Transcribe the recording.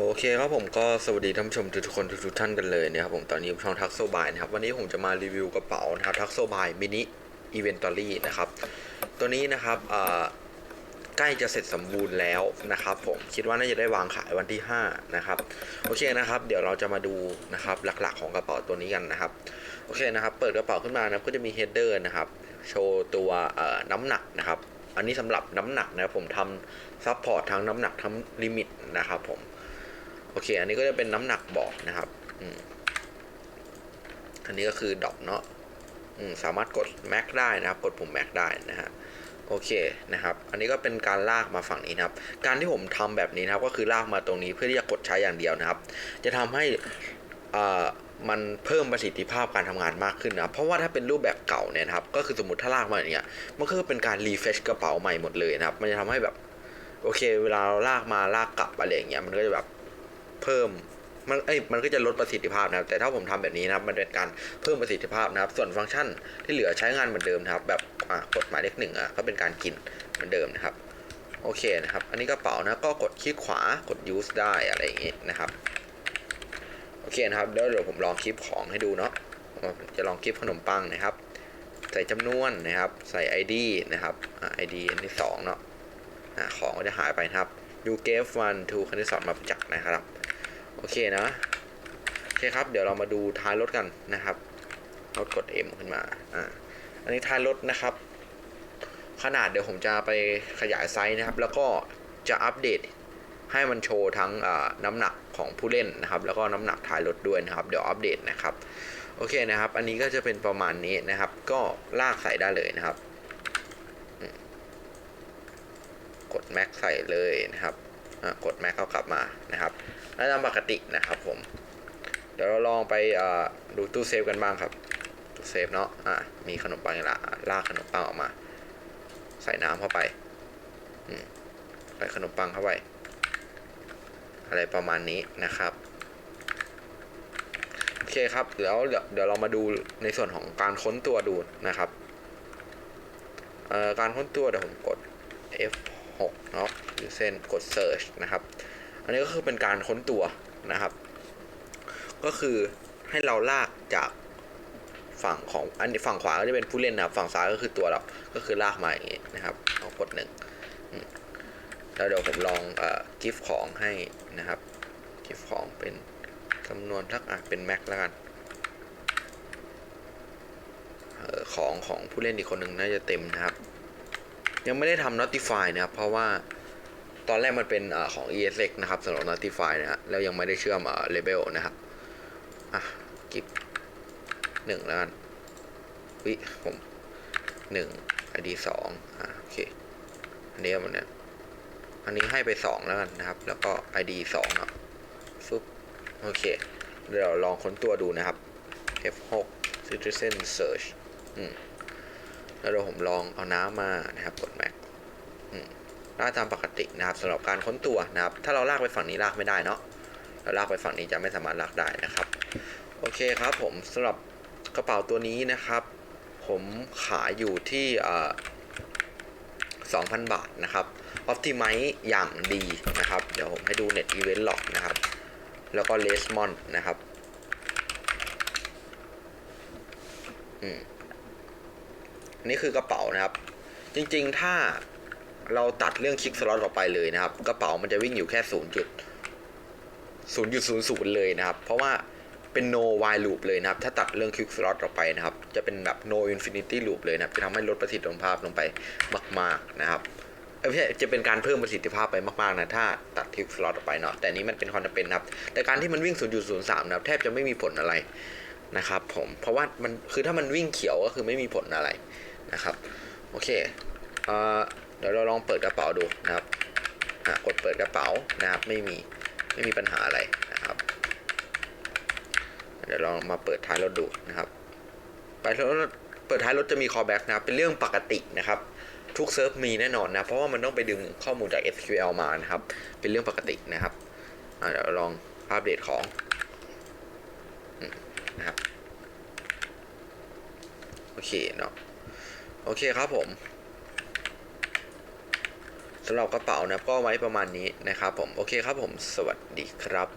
โอเคครับผมก็สวัสดีท่านผู้ชมทุกคนทุกท่านกันเลยนะครับผมตอนนี้ช่องทักโซบายนะครับวันนี้ผมจะมารีวิวกระเป๋านะครับทักโซบายมินิอีเวนตอรี่นะครับตัวนี้นะครับใกล้จะเสร็จสมบูรณ์แล้วนะครับผมคิดว่าน่าจะได้วางขายวันที่ 5 นะครับโอเคนะครับเดี๋ยวเราจะมาดูนะครับหลักๆของกระเป๋าตัวนี้กันนะครับโอเคนะครับเปิดกระเป๋าขึ้นมานะก็จะมีเฮดเดอร์นะครับโชว์ตัวน้ำหนักนะครับอันนี้สำหรับน้ำหนักนะผมทำซัพพอร์ตทั้งน้ำหนักทั้งลิมิตนะครับผม เค อันนี้ก็จะเป็นน้ำหนักบอกนะครับอันนี้ก็คือดอกเนาะสามารถกดแม็กได้นะครับ กดปุ่มแม็กได้นะฮะโอเคนะครับ อันนี้ก็เป็นการลากมาฝั่งนี้นะครับ การที่ผมทำแบบนี้นะครับ ก็คือลากมาตรงนี้เพื่อที่จะกดใช้อย่างเดียวนะครับ จะทำให้อ่ามันเพิ่มประสิทธิภาพการทำงานมากขึ้นนะ เพราะว่าถ้าเป็นรูปแบบเก่าเนี่ยนะครับ ก็คือสมมติถ้าลากมาอย่างเงี้ย มันก็คือเป็นการรีเฟชกระเป๋าใหม่หมดเลยนะครับ มันจะทำให้แบบ โอเค เวลาเราลากมาลากกลับอะไรอย่างเงี้ย มันก็จะแบบ เพิ่มมันเอ้ยมันก็จะลดประสิทธิภาพนะครับ แต่ถ้าผมทำแบบนี้นะครับ มันเป็นการเพิ่มประสิทธิภาพนะครับ ส่วนฟังก์ชันที่เหลือใช้งานเหมือนเดิมนะครับ แบบอะกดหมายเลขหนึ่งอะก็เป็นการกินเหมือนเดิมนะครับ โอเคนะครับ อันนี้กระเป๋านะก็กดคลิกขวากด use ได้อะไรอย่างงี้นะครับโอเคนะครับเดี๋ยวเดี๋ยวผมลองคลิปของให้ดูเนาะจะลองคลิปขนมปังนะครับ ใส่จำนวนนะครับ ใส่ ID นะครับอ่า ID อันที่สองเนาะของก็จะหายไปนะครับ you gave one to คันที่สองมาจากนะครับ โอเคนะโอเคครับ เดี๋ยวเรามาดูท้ายรถกันนะครับรถกด M ขึ้นมาอ่าอันนี้ท้ายรถนะครับ ขนาดเดี๋ยวผมจะไปขยายไซส์นะครับ แล้วก็จะอัปเดตให้มันโชว์ทั้งน้ำหนักของผู้เล่นนะครับ แล้วก็น้ำหนักท้ายรถด้วยนะครับ เดี๋ยวอัปเดตนะครับ โอเคนะครับ อันนี้ก็จะเป็นประมาณนี้นะครับ ก็ลากใส่ได้เลยนะครับ กดแม็กใส่เลยนะครับ กดแม็กเขากลับมานะครับและตามปกตินะครับผม เดี๋ยวเราลองไปดูตู้เซฟกันบ้างครับ ตู้เซฟเนาะอ่ามีขนมปังละลากขนมปังออกมา ใส่น้ำเข้าไปใส่ขนมปังเข้าไป อะไรประมาณนี้นะครับโอเคครับเดี๋ยวเดี๋ยวเรามาดูในส่วนของการค้นตัวดูนะครับการค้นตัวเดี๋ยวผมกด F 6เนาะหรือเส้นกด search นะครับ อันนี้ก็คือเป็นการค้นตัวนะครับ ก็คือให้เราลากจากฝั่งของอันนี้ฝั่งขวาก็จะเป็นผู้เล่นนะครับ ฝั่งซ้ายก็คือตัวเราก็คือลากมาอย่างนี้นะครับเอากดหนึ่งแล้วเดี๋ยวผมลองอกิฟของให้นะครับกิฟของเป็นจำนวนทักอะเป็นแม็กแล้วกันออของของผู้เล่นอีกคนหนึ่งน่าจะเต็มนะครับ ยังไม่ได้ทำ notify นะครับ เพราะว่าตอนแรกมันเป็นอของ ESX นะครับสำหรับ notify นะฮะแล้วยังไม่ได้เชื่อม label นะครับ อะกิฟหนึ่งแล้วกันวิผมหนึ่ง ID สองอะโอเค อันนี้มันเนี่ยอันนี้ให้ไปสองแล้วกันนะครับ แล้วก็ ID สองเนาะฟึบโอเค เดี๋ยวลองค้นตัวดูนะครับ F6 Citizen Search อืม แล้วเดี๋ยวผมลองเอาน้ำมานะครับกด Mac อืมลากตามปกตินะครับสำหรับการค้นตัวนะครับ ถ้าเราลากไปฝั่งนี้ลากไม่ได้เนาะเราลากไปฝั่งนี้จะไม่สามารถลากได้นะครับ โอเคครับผมสำหรับกระเป๋าตัวนี้นะครับ ผมขายอยู่ที่อ่า2,000 บาทนะครับ Optimize อย่างดีนะครับ เดี๋ยวผมให้ดู Net Event Log นะครับ แล้วก็ l e s m o n นะครับ อืม อันนี้คือกระเป๋านะครับ จริงๆถ้าเราตัดเรื่องคลิกสล็อตออกไปเลยนะครับ กระเป๋ามันจะวิ่งอยู่แค่0จุด0.00เลยนะครับ เพราะว่าเป็น no while loop เลยนะครับ ถ้าตัดเรื่อง quick slot ออกไปนะครับ จะเป็นแบบ no infinity loop เลยนะครับ จะทำให้ลดประสิทธิภาพลงไปมาก ๆนะครับเอ้ยไม่ใช่จะเป็นการเพิ่มประสิทธิภาพไปมากๆนะถ้าตัด quick slot ออกไปเนาะ แต่นี้มันเป็นความจำเป็นนะครับ แต่การที่มันวิ่ง 0.03 นะครับ แทบจะไม่มีผลอะไรนะครับผม เพราะว่ามันคือถ้ามันวิ่งเขียวก็คือไม่มีผลอะไร นะครับโอเคเอเดี๋ยวเราลองเปิดกระเป๋าดูนะครับกดเปิดกระเป๋านะครับไม่มีไม่มีปัญหาอะไรนะครับ เดี๋ยวลองมาเปิดท้ายรถดูนะครับไปรถเปิดท้ายรถจะมี callback นะครับเป็นเรื่องปกตินะครับทุกเซิร์ฟมีแน่นอนนะ เพราะว่ามันต้องไปดึงข้อมูลจาก SQL มานะครับ เป็นเรื่องปกตินะครับเดี๋ยวลองอัปเดตของนะครับ โอเคเนาะ โอเคครับผมสำหรับกระเป๋านะก็ไว้ประมาณนี้นะครับผม โอเคครับผม สวัสดีครับ